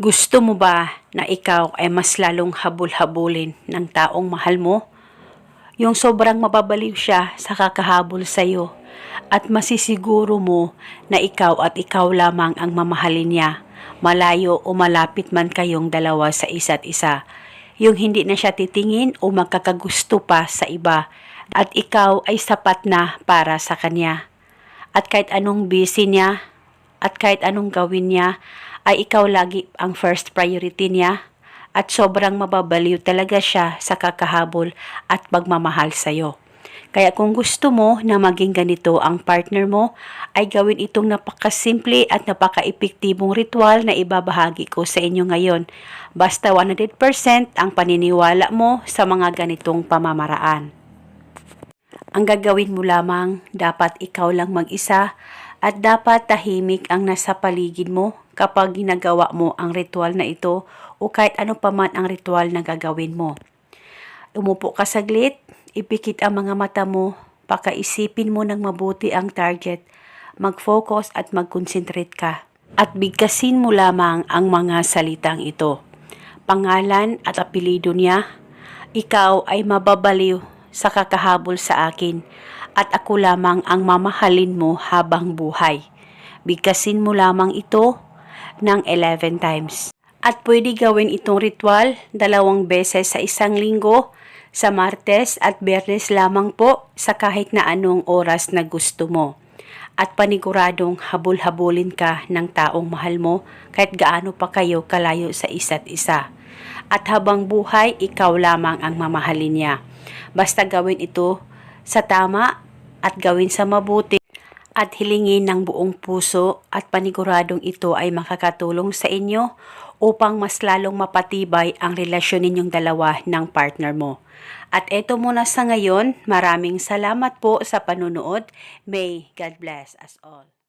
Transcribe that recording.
Gusto mo ba na ikaw ay mas lalong habol-habulin ng taong mahal mo? Yung sobrang mababaliw siya sa kakahabol sa'yo at masisiguro mo na ikaw at ikaw lamang ang mamahalin niya, malayo o malapit man kayong dalawa sa isa't isa. Yung hindi na siya titingin o magkakagusto pa sa iba at ikaw ay sapat na para sa kanya. At kahit anong busy niya, at kahit anong gawin niya, ay ikaw lagi ang first priority niya at sobrang mababaliw talaga siya sa kakahabol at pagmamahal sa'yo. Kaya kung gusto mo na maging ganito ang partner mo, ay gawin itong napakasimple at napaka-epektibong ritual na ibabahagi ko sa inyo ngayon. Basta 100% ang paniniwala mo sa mga ganitong pamamaraan. Ang gagawin mo lamang, dapat ikaw lang mag-isa at dapat tahimik ang nasa paligid mo kapag ginagawa mo ang ritual na ito o kahit ano pa man ang ritual na gagawin mo. Umupo ka saglit, ipikit ang mga mata mo, pakaisipin mo ng mabuti ang target, mag-focus at mag-concentrate ka. At bigkasin mo lamang ang mga salitang ito. Pangalan at apelido niya, ikaw ay mababaliw sa kakahabol sa akin at ako lamang ang mamahalin mo habang buhay. Bigkasin mo lamang ito ng 11 times. At pwede gawin itong ritual dalawang beses sa isang linggo, sa Martes at Biyernes lamang po sa kahit na anong oras na gusto mo. At paniguradong habol-habulin ka ng taong mahal mo kahit gaano pa kayo kalayo sa isa't isa. At habang buhay, ikaw lamang ang mamahalin niya. Basta gawin ito sa tama at gawin sa mabuti at hilingin ng buong puso at paniguradong ito ay makakatulong sa inyo upang mas lalong mapatibay ang relasyon ninyong dalawa ng partner mo. At eto muna sa ngayon, maraming salamat po sa panunood. May God bless us all.